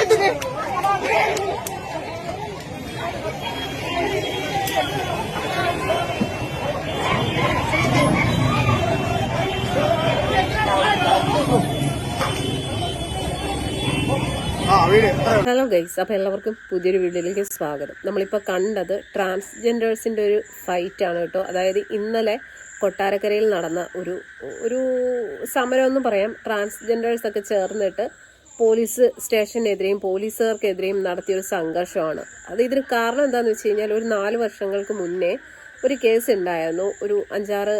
Hello guys അപ്പോൾ എല്ലാവർക്കും പുതിയൊരു വീഡിയോയിലേക്ക് സ്വാഗതം. നമ്മളിപ്പോൾ കണ്ടത് ട്രാൻസ്ജെൻഡേഴ്സിന്റെ ഒരു ഫൈറ്റ് ആണ് കേട്ടോ. അതായത് ഇന്നലെ കൊട്ടാരക്കരയിൽ നടന്ന ഒരു ഒരു സമരം എന്ന് പറയാം. ട്രാൻസ്ജെൻഡേഴ്സ് ഒക്കെ ചേർന്നിട്ട് പോലീസ് സ്റ്റേഷനെതിരെയും പോലീസുകാർക്കെതിരെയും നടത്തിയൊരു സംഘർഷമാണ്. അത് ഇതിന് കാരണം എന്താണെന്ന് വെച്ച് കഴിഞ്ഞാൽ ഒരു നാല് വർഷങ്ങൾക്ക് മുന്നേ ഒരു കേസ് ഉണ്ടായിരുന്നു ഒരു അഞ്ചാറ്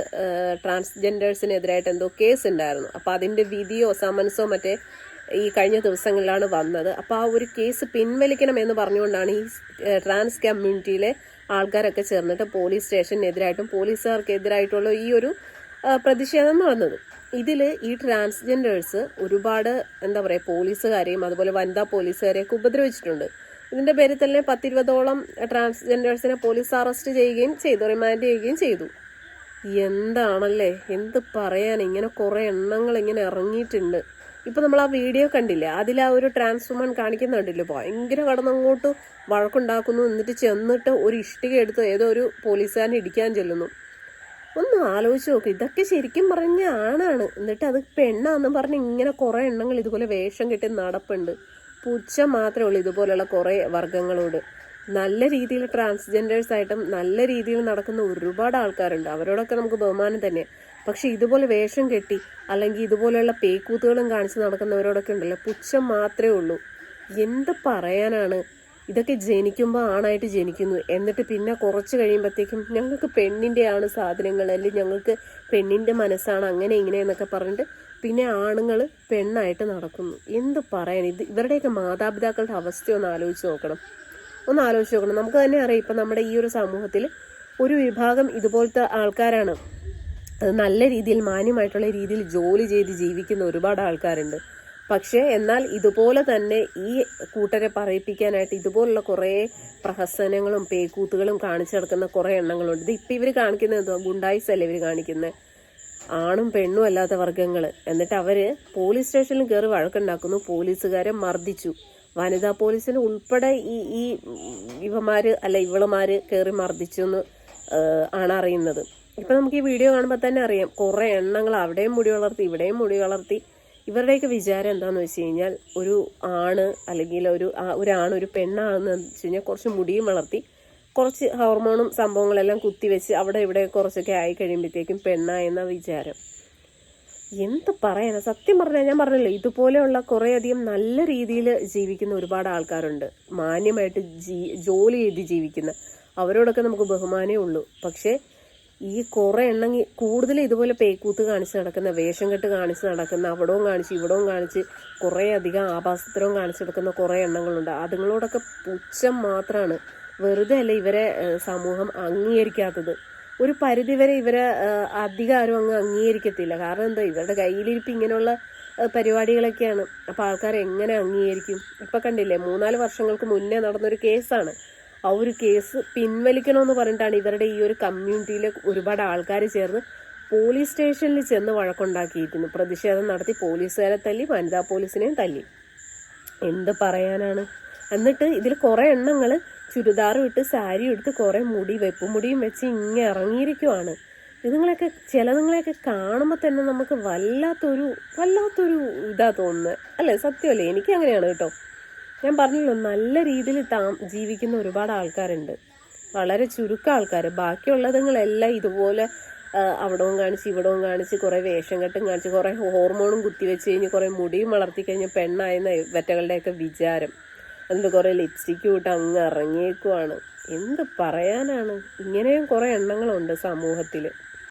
ട്രാൻസ്ജെൻഡേഴ്സിനെതിരായിട്ട് എന്തോ കേസ് ഉണ്ടായിരുന്നു അപ്പോൾ അതിന്റെ വിധിയോ സമൻസോ മറ്റേ ഈ കഴിഞ്ഞ ദിവസങ്ങളിലാണ് വന്നത്. അപ്പോൾ ആ ഒരു കേസ് പിൻവലിക്കണം എന്ന് പറഞ്ഞുകൊണ്ടാണ് ഈ ട്രാൻസ് കമ്മ്യൂണിറ്റിയിലെ ആൾക്കാരൊക്കെ ചേർന്നിട്ട് പോലീസ് സ്റ്റേഷനെതിരായിട്ടും പോലീസുകാർക്കെതിരായിട്ടുള്ള ഈ ഒരു പ്രതിഷേധം നടന്നത്. ഇതിൽ ഈ ട്രാൻസ്ജെൻഡേഴ്സ് ഒരുപാട് എന്താ പറയുക പോലീസുകാരെയും അതുപോലെ വനിതാ പോലീസുകാരെയൊക്കെ ഉപദ്രവിച്ചിട്ടുണ്ട്. ഇതിന്റെ പേരിൽ തന്നെ പത്തിരുപതോളം ട്രാൻസ്ജെൻഡേഴ്സിനെ പോലീസ് അറസ്റ്റ് ചെയ്യുകയും ചെയ്തു റിമാൻഡ് ചെയ്യുകയും ചെയ്തു. എന്താണല്ലേ? എന്ത് പറയാൻ? ഇങ്ങനെ കുറേ എണ്ണങ്ങൾ ഇങ്ങനെ ഇറങ്ങിയിട്ടുണ്ട്. ഇപ്പം നമ്മൾ ആ വീഡിയോ കണ്ടില്ലേ? അതിൽ ആ ഒരു ട്രാൻസ്ഫോമൻ കാണിക്കുന്നുണ്ടല്ലോ ഭയങ്കര കടന്നങ്ങോട്ട് വഴക്കുണ്ടാക്കുന്നു എന്നിട്ട് ചെന്നിട്ട് ഒരു ഇഷ്ടിക എടുത്ത് ഏതോ ഒരു പോലീസുകാരനെ ഇടിക്കാൻ ചെല്ലുന്നു. ഒന്ന് ആലോചിച്ച് നോക്ക്. ഇതൊക്കെ ശരിക്കും പറഞ്ഞ ആണാണ്. എന്നിട്ട് അത് പെണ്ണാന്ന് പറഞ്ഞ് ഇങ്ങനെ കുറേ എണ്ണങ്ങൾ ഇതുപോലെ വേഷം കെട്ടി നടപ്പുണ്ട്. പുച്ഛം മാത്രമേ ഉള്ളൂ ഇതുപോലെയുള്ള കുറേ വർഗങ്ങളോട് നല്ല രീതിയിൽ ട്രാൻസ്ജെൻഡേഴ്സ് ആയിട്ടും നല്ല രീതിയിൽ നടക്കുന്ന ഒരുപാട് ആൾക്കാരുണ്ട്. അവരോടൊക്കെ നമുക്ക് ബഹുമാനം തന്നെ. പക്ഷെ ഇതുപോലെ വേഷം കെട്ടി അല്ലെങ്കിൽ ഇതുപോലെയുള്ള പേക്കൂത്തുകളും കാണിച്ച് നടക്കുന്നവരോടൊക്കെ ഉണ്ടല്ലോ. പുച്ഛം മാത്രമേ ഉള്ളൂ. എന്ത് പറയാനാണ്? ഇതൊക്കെ ജനിക്കുമ്പോൾ ആണായിട്ട് ജനിക്കുന്നു. എന്നിട്ട് പിന്നെ കുറച്ച് കഴിയുമ്പോഴത്തേക്കും ഞങ്ങൾക്ക് പെണ്ണിന്റെ ആണ് സാധനങ്ങൾ അല്ലെങ്കിൽ ഞങ്ങൾക്ക് പെണ്ണിന്റെ മനസ്സാണ് അങ്ങനെ ഇങ്ങനെ എന്നൊക്കെ പറഞ്ഞിട്ട് പിന്നെ ആണുങ്ങൾ പെണ്ണായിട്ട് നടക്കുന്നു. എന്ത് പറയാൻ? ഇത് ഇവരുടെയൊക്കെ മാതാപിതാക്കളുടെ അവസ്ഥ ഒന്ന് ആലോചിച്ച് നോക്കണം. ഒന്ന് ആലോചിച്ച് നോക്കണം. നമുക്ക് തന്നെ അറിയാം ഇപ്പം നമ്മുടെ ഈ ഒരു സമൂഹത്തിൽ ഒരു വിഭാഗം ഇതുപോലത്തെ ആൾക്കാരാണ്. നല്ല രീതിയിൽ മാന്യമായിട്ടുള്ള രീതിയിൽ ജോലി ചെയ്ത് ജീവിക്കുന്ന ഒരുപാട് ആൾക്കാരുണ്ട്. പക്ഷേ എന്നാൽ ഇതുപോലെ തന്നെ ഈ കൂട്ടരെ പറയിപ്പിക്കാനായിട്ട് ഇതുപോലുള്ള കുറേ പ്രഹസനങ്ങളും പേക്കൂത്തുകളും കാണിച്ചു നടക്കുന്ന കുറേ എണ്ണങ്ങളുണ്ട്. ഇത് ഇപ്പം ഇവർ കാണിക്കുന്നത് എന്തോ ഗുണ്ടായിസ് അല്ലേ ഇവർ കാണിക്കുന്നത്? ആണും പെണ്ണും അല്ലാത്ത വർഗങ്ങൾ എന്നിട്ട് അവർ പോലീസ് സ്റ്റേഷനിൽ കയറി വഴക്കുണ്ടാക്കുന്നു. പോലീസുകാരെ മർദ്ദിച്ചു. വനിതാ പോലീസിന് ഉൾപ്പെടെ ഈ ഈ ഇവന്മാര് അല്ല ഇവളമാര് കയറി മർദ്ദിച്ചു എന്ന് ആണ് അറിയുന്നത്. ഇപ്പൊ നമുക്ക് ഈ വീഡിയോ കാണുമ്പോൾ തന്നെ അറിയാം. കുറേ എണ്ണങ്ങൾ അവിടെയും മുടി വളർത്തി ഇവിടെയും മുടി വളർത്തി. ഇവരുടെയൊക്കെ വിചാരം എന്താന്ന് വെച്ച് കഴിഞ്ഞാൽ ഒരു ആണ് അല്ലെങ്കിൽ ഒരു ഒരാണ് ഒരു പെണ്ണാണെന്ന് വെച്ച് കഴിഞ്ഞാൽ കുറച്ച് മുടിയും വളർത്തി കുറച്ച് ഹോർമോണും സംഭവങ്ങളെല്ലാം കുത്തിവെച്ച് അവിടെ ഇവിടെ കുറച്ചൊക്കെ ആയി കഴിയുമ്പോഴത്തേക്കും പെണ്ണായെന്ന വിചാരം. എന്ത് പറയാനാ? സത്യം പറഞ്ഞാൽ ഞാൻ പറഞ്ഞല്ലോ ഇതുപോലെയുള്ള കുറേയധികം നല്ല രീതിയിൽ ജീവിക്കുന്ന ഒരുപാട് ആൾക്കാരുണ്ട്. മാന്യമായിട്ട് ജോലി ചെയ്ത് ജീവിക്കുന്ന. അവരോടൊക്കെ നമുക്ക് ബഹുമാനമേ ഉള്ളൂ. പക്ഷേ ഈ കുറെ എണ്ണം കൂടുതൽ ഇതുപോലെ പേക്കൂത്ത് കാണിച്ച് നടക്കുന്ന വേഷം കെട്ട് കാണിച്ച് നടക്കുന്ന അവിടവും കാണിച്ച് ഇവിടവും കാണിച്ച് കുറേ അധികം ആഭാസത്തരവും കാണിച്ച് നടക്കുന്ന കുറേ എണ്ണങ്ങളുണ്ട്. അതുങ്ങളോടൊക്കെ പുച്ഛം മാത്രമാണ് വെറുതെ അല്ല ഇവരെ സമൂഹം അംഗീകരിക്കാത്തത്? ഒരു പരിധി വരെ ഇവരെ അധികം ആരും അങ്ങ് അംഗീകരിക്കത്തില്ല. കാരണം എന്താ? ഇവരുടെ കയ്യിലിരിപ്പ് ഇങ്ങനെയുള്ള പരിപാടികളൊക്കെയാണ്. അപ്പോൾ ആൾക്കാർ എങ്ങനെ അംഗീകരിക്കും? ഇപ്പം കണ്ടില്ലേ മൂന്നാൽ വർഷങ്ങൾക്ക് മുന്നേ നടന്നൊരു കേസാണ്. ആ ഒരു കേസ് പിൻവലിക്കണമെന്ന് പറഞ്ഞിട്ടാണ് ഇവരുടെ ഈ ഒരു കമ്മ്യൂണിറ്റിയിലെ ഒരുപാട് ആൾക്കാർ ചേർന്ന് പോലീസ് സ്റ്റേഷനിൽ ചെന്ന് വഴക്കുണ്ടാക്കിയിരുന്നു പ്രതിഷേധം നടത്തി പോലീസുകാരെ തല്ലി വനിതാ പോലീസിനെയും തല്ലി. എന്ത് പറയാനാണ്? എന്നിട്ട് ഇതിൽ കുറേ എണ്ണങ്ങൾ ചുരിദാറും ഇട്ട് സാരി എടുത്ത് കുറേ മുടി വെപ്പുമുടിയും വെച്ച് ഇങ്ങനെ ഇറങ്ങിയിരിക്കുവാണ്. ഇതുങ്ങളെയൊക്കെ ചിലതുങ്ങളെയൊക്കെ കാണുമ്പോൾ തന്നെ നമുക്ക് വല്ലാത്തൊരു വല്ലാത്തൊരു ഇതാ തോന്നുന്നത്. അല്ലേ? സത്യമല്ലേ? എനിക്ക് അങ്ങനെയാണ് കേട്ടോ. ഞാൻ പറഞ്ഞല്ലോ നല്ല രീതിയിൽ താ ജീവിക്കുന്ന ഒരുപാട് ആൾക്കാരുണ്ട്. വളരെ ചുരുക്കം ആൾക്കാർ ബാക്കിയുള്ളതുങ്ങളെല്ലാം ഇതുപോലെ അവിടവും കാണിച്ച് ഇവിടവും കാണിച്ച് കുറേ വേഷം കെട്ടും കാണിച്ച് കുറേ ഹോർമോണും കുത്തിവെച്ച് കഴിഞ്ഞ് കുറേ മുടിയും വളർത്തി കഴിഞ്ഞ് പെണ്ണായെന്ന ഇവറ്റകളുടെയൊക്കെ വിചാരം. എന്നിട്ട് കുറേ ലിപ്സ്റ്റിക്ക് ഇട്ട് അങ്ങ് ഇറങ്ങിയേക്കുവാണ്. എന്ത് പറയാനാണ്? ഇങ്ങനെയും കുറേ എണ്ണങ്ങളുണ്ട് സമൂഹത്തിൽ